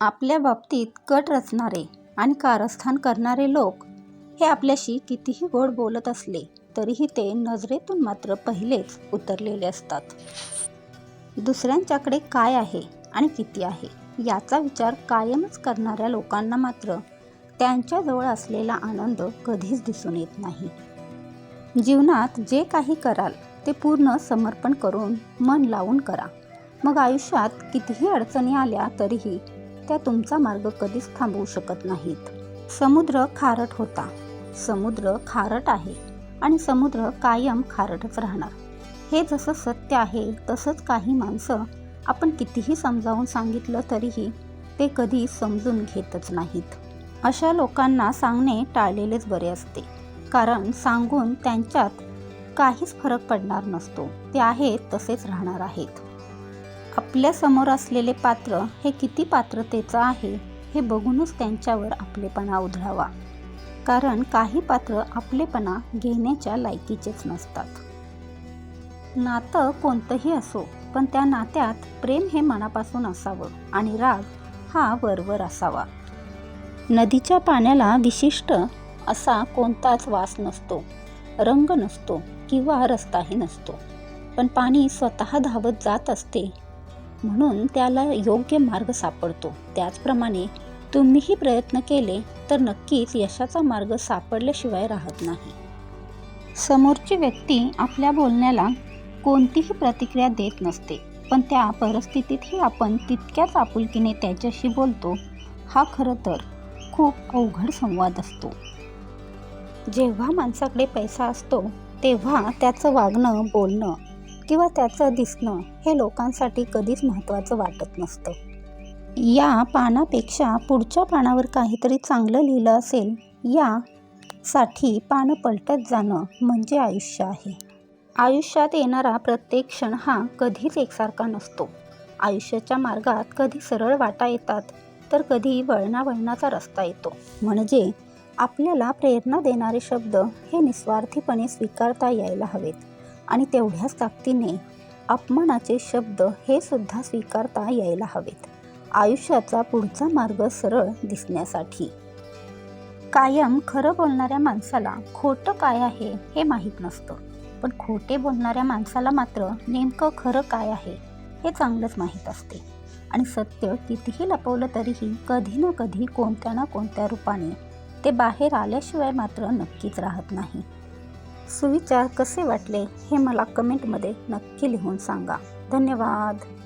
आपल्या बाबतीत कट रचणारे आणि कारस्थान करणारे लोक हे आपल्याशी कितीही गोड बोलत असले तरीही ते नजरेतून मात्र पहिलेच उतरलेले असतात. दुसऱ्यांच्याकडे काय आहे आणि किती आहे याचा विचार कायमच करणाऱ्या लोकांना मात्र त्यांच्याजवळ असलेला आनंद कधीच दिसून येत नाही. जीवनात जे काही कराल ते पूर्ण समर्पण करून मन लावून करा. मग आयुष्यात कितीही अडचणी आल्या तरीही त्या तुमचा मार्ग कधीच थांबवू शकत नाहीत. समुद्र खारट होता. समुद्र खारट आहे आणि समुद्र कायम खारटच राहणार. हे जसं सत्य आहे तसंच काही माणसं आपण कितीही समजावून सांगितलं तरीही ते कधी समजून घेतच नाहीत. अशा लोकांना सांगणे टाळलेलेच बरे असते. कारण सांगून त्यांच्यात काहीच फरक पडणार नसतो. ते आहेत तसेच राहणार आहेत. आपल्यासमोर असलेले पात्र हे किती पात्रतेचं आहे हे बघूनच त्यांच्यावर आपलेपणा उधळावा. कारण काही पात्र आपलेपणा घेण्याच्या लायकीचेच नसतात. नातं कोणतंही असो पण त्या नात्यात प्रेम हे मनापासून असावं आणि राग हा वरवर असावा. नदीच्या पाण्याला विशिष्ट असा कोणताच वास नसतो रंग नसतो किंवा रस्ताही नसतो. पण पाणी स्वतः धावत जात असते म्हणून त्याला योग्य मार्ग सापडतो. त्याचप्रमाणे तुम्हीही प्रयत्न केले तर नक्कीच यशाचा मार्ग सापडल्याशिवाय राहत नाही. समोरची व्यक्ती आपल्या बोलण्याला कोणतीही प्रतिक्रिया देत नसते पण त्या परिस्थितीतही आपण तितक्याच आपुलकीने त्याच्याशी बोलतो हा खरं तर खूप अवघड संवाद असतो. जेव्हा माणसाकडे पैसा असतो तेव्हा त्याचं वागणं बोलणं किंवा त्याचं दिसणं हे लोकांसाठी कधीच महत्त्वाचं वाटत नसतं. या पानापेक्षा पुढच्या पानावर काहीतरी चांगलं लिहिलं असेल यासाठी पानं पलटत जाणं म्हणजे आयुष्य आहे. आयुष्यात येणारा प्रत्येक क्षण हा कधीच एकसारखा नसतो. आयुष्याच्या मार्गात कधी सरळ वाटा येतात तर कधी वळणावळणाचा रस्ता येतो. म्हणजे आपल्याला प्रेरणा देणारे शब्द हे निस्वार्थीपणे स्वीकारता यायला हवेत. आणि तेवढ्याच ताकदीने अपमानाचे शब्द हे सुद्धा स्वीकारता यायला हवेत. आयुष्याचा पुढचा मार्ग सरळ दिसण्यासाठी. कायम खरं बोलणाऱ्या माणसाला खोटं काय आहे हे माहीत नसतं. पण खोटे बोलणाऱ्या माणसाला मात्र नेमकं खरं काय आहे हे चांगलंच माहीत असते. आणि सत्य कितीही लपवलं तरीही कधी ना कधी कोणत्या ना कोणत्या रूपाने ते बाहेर आल्याशिवाय मात्र नक्कीच राहत नाही. सुविचार कसे वाटले हे मला कमेंटमध्ये नक्की लिहून सांगा. धन्यवाद.